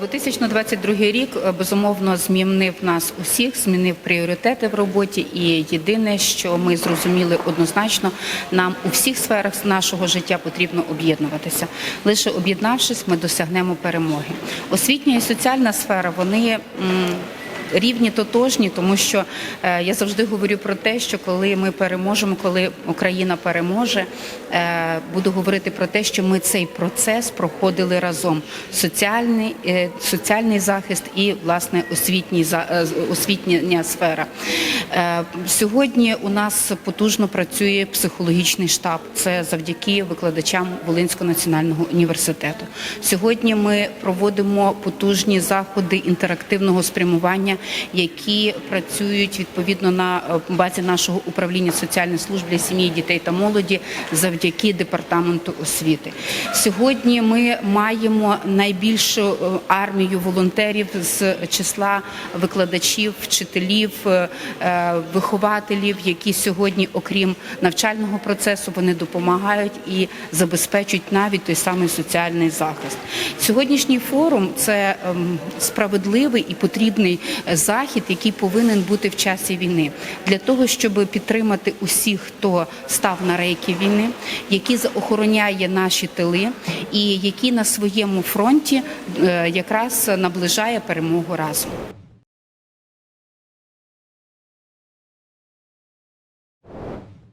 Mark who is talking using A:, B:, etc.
A: 2022 рік е, безумовно змінив нас усіх, змінив пріоритети в роботі. І єдине, що ми зрозуміли однозначно, нам у всіх сферах нашого життя потрібно об'єднуватися. Лише об'єднавшись, ми досягнемо перемоги. Освітня і соціальна сфера вони. Рівні тотожні, тому що е, я завжди говорю про те, що коли ми переможемо, коли Україна переможе, е, буду говорити про те, що ми цей процес проходили разом: соціальний, е, соціальний захист і власне освітній освітня сфера. Сьогодні у нас потужно працює психологічний штаб. Це завдяки викладачам Волинського національного університету. Сьогодні ми проводимо потужні заходи інтерактивного спрямування, які працюють відповідно на е, базі нашого управління соціальної служби для сім'ї, дітей та молоді завдяки департаменту освіти. Сьогодні ми маємо найбільшу е, армію волонтерів з числа викладачів, вчителів, е, вихователів, які сьогодні, окрім навчального процесу, вони допомагають і забезпечують навіть той самий соціальний захист. Сьогоднішній форум це ем, справедливий і потрібний захід, який повинен бути в часі війни, для того, щоб підтримати усіх, хто став на рейки війни, які охороняє наші тили, і які на своєму фронті е, якраз наближає перемогу разом.